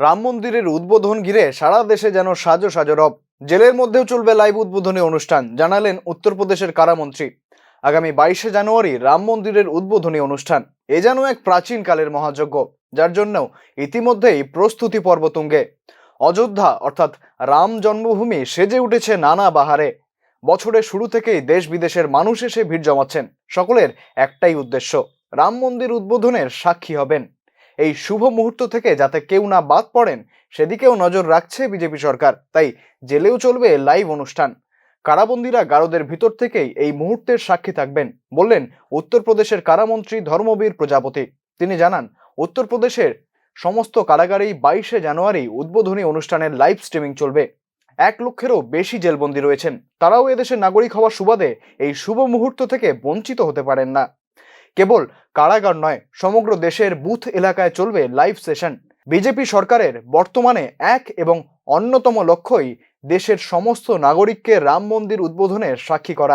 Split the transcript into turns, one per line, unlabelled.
রাম মন্দিরের উদ্বোধন ঘিরে সারা দেশে যেন সাজো সাজো রব। জেলের মধ্যেও চলবে লাইভ উদ্বোধনী অনুষ্ঠান, জানালেন উত্তরপ্রদেশের কারামন্ত্রী। আগামী বাইশে জানুয়ারি রাম মন্দিরের উদ্বোধনী অনুষ্ঠান, এ যেন এক প্রাচীন কালের মহাযজ্ঞ, যার জন্য ইতিমধ্যেই প্রস্তুতি পর্ব তুঙ্গে। অযোধ্যা, অর্থাৎ রাম জন্মভূমি, সেজে উঠেছে নানা বাহারে। বছরের শুরু থেকেই দেশ বিদেশের মানুষ এসে ভিড় জমাচ্ছেন, সকলের একটাই উদ্দেশ্য, রাম মন্দির উদ্বোধনের সাক্ষী হবেন। এই শুভ মুহূর্ত থেকে যাতে কেউ না বাদ পড়েন, সেদিকেও নজর রাখছে বিজেপি সরকার। তাই জেলেও চলবে লাইভ অনুষ্ঠান। কারাবন্দীরা গারদের ভিতর থেকেই এই মুহূর্তের সাক্ষী থাকবেন, বললেন উত্তরপ্রদেশের কারামন্ত্রী ধর্মবীর প্রজাপতি। তিনি জানান, উত্তরপ্রদেশের সমস্ত কারাগারেই বাইশে জানুয়ারি উদ্বোধনী অনুষ্ঠানের লাইভ স্ট্রিমিং চলবে। এক লক্ষেরও বেশি জেলবন্দী রয়েছেন। তারাও এদেশের নাগরিক হওয়ার সুবাদে এই শুভ মুহূর্ত থেকে বঞ্চিত হতে পারেন না। কেবল কারাগার নয়, সমগ্র দেশের বুথ এলাকায় চলবে লাইভ সেশন বিজেপি সরকারের বর্তমানে এক এবং অন্যতম লক্ষ্যই দেশের সমস্ত নাগরিককে রাম মন্দির উদ্বোধনের সাক্ষী করা।